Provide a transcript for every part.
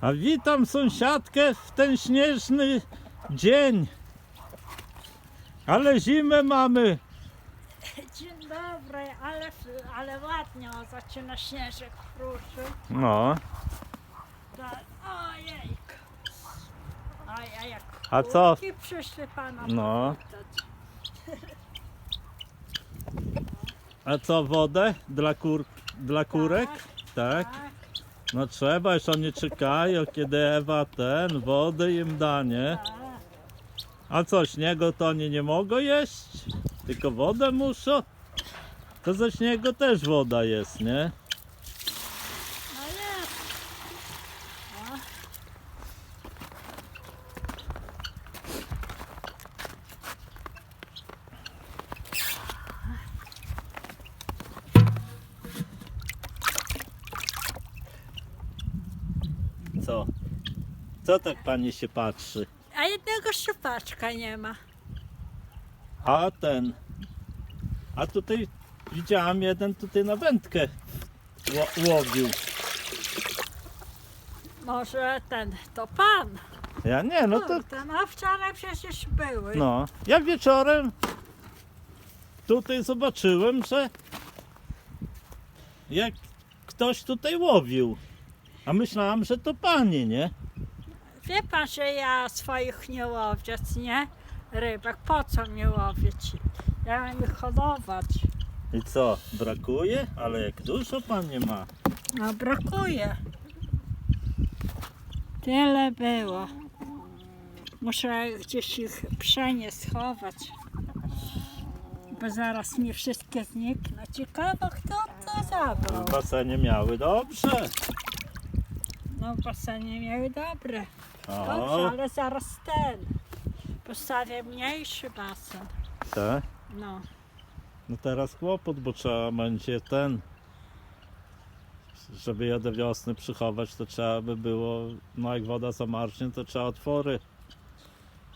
A witam sąsiadkę w ten śnieżny dzień. Ale zimę mamy. Dzień dobry, ale, ale ładnie o, zaczyna śnieżek kruszyć. No, Tak, ojejku. A ja jak A co? kurki przyszły pana No. powitać. a co wodę dla kur, dla kurek? Tak. Tak, No trzeba, już oni czekają, kiedy Ewa ten, wodę im da, nie? A co, śniegu to oni nie mogą jeść? Tylko wodę muszą? To ze śniegu też woda jest, nie? No jest. O, Co? Co tak pani się patrzy? a jednego szczupaczka nie ma. A ten. A tutaj widziałam jeden tutaj na wędkę ło- łowił. Może ten, to pan. Ja nie, no to. Kurde, no wczoraj przecież były. No. Ja wieczorem tutaj zobaczyłem, że jak ktoś tutaj łowił. A myślałam, że to pani, nie? Wie pan, że ja swoich nie łowię, nie? Rybek, po co mnie łowić? Ja mam ich hodować. I co, brakuje? Ale jak dużo pani ma. No brakuje. Tyle było. Muszę gdzieś ich przenieść, schować. Bo zaraz mi wszystkie znikną. Ciekawe kto to zabrał. W basenie miały dobrze. No basenie miały dobre. Dobrze, ale zaraz ten. Postawię mniejszy basen. tak. No. No teraz kłopot, bo trzeba będzie ten. Żeby je do wiosny przychować, to trzeba by było, no jak woda zamarznie, to trzeba otwory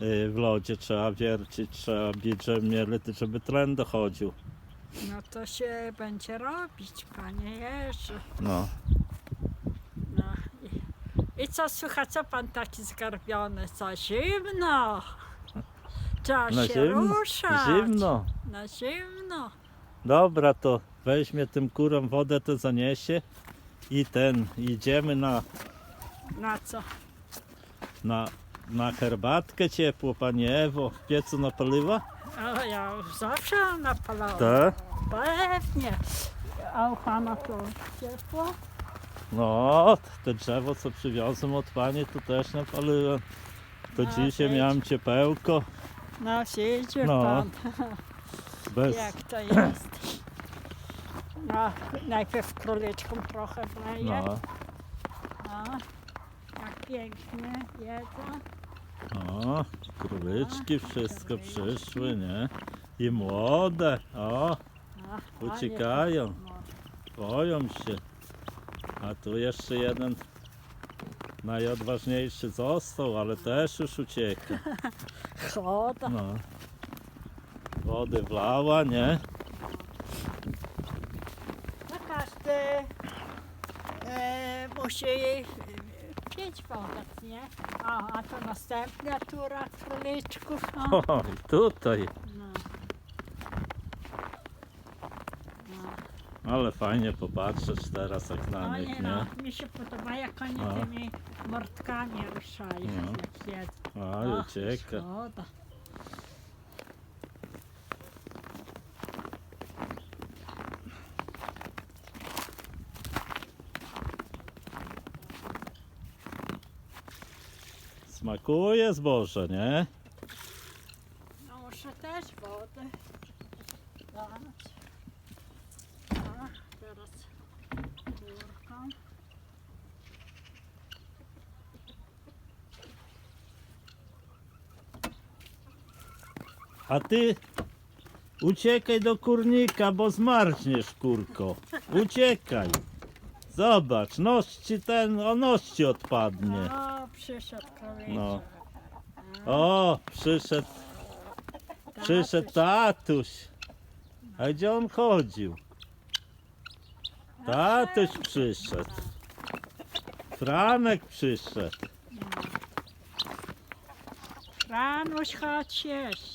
y, w lodzie trzeba wiercić, trzeba bić, żeby, mieli, żeby tlen dochodził. No to się będzie robić, panie Jerzy. No. I, co słychać, co pan taki zgarbiony? Co zimno? Trzeba Na się zimno. ruszać. Zimno. Na zimno. Dobra, to weźmie tym kurom wodę, to zaniesie i ten, idziemy na, Na co? na, na herbatkę ciepło, pani Ewo. W piecu napaliła? O, ja zawsze napalałam. Tak. Pewnie. A u pana to ciepło? No, te drzewo co przywiozłem od pani to też napaliłem. To No, dzisiaj miałem ciepełko, No, siedzi No. pan. bez... Jak to jest? No, najpierw króliczką trochę wleję. No, No, jak pięknie jedzą. no, królyczki wszystko przyszły, nie? I młode, o, No, uciekają, no. boją się. A tu jeszcze jeden najodważniejszy został, ale też już ucieka. Choda. No. Wody wlała, nie? No każdy e, musi e, pić wodę, nie? A, a to następna tura króliczków. No. O, i tutaj. No. Ale fajnie popatrzeć teraz jak na No nich, nie nie? no, mi się podoba jak oni No. tymi mordkami ruszają, No. jak jedzą. A, Ach, ucieka. Szkoda. Smakuje zboże, nie? No muszę też wodę dać. A, teraz. A ty uciekaj do kurnika, bo zmarzniesz, kurko. Uciekaj. Zobacz, noż ci ten, o noż ci odpadnie. O, przyszedł. No. O, przyszedł, przyszedł tatuś. A gdzie on chodził? Tatuś przyszedł. Franek przyszedł. Franuś, chodź jeść.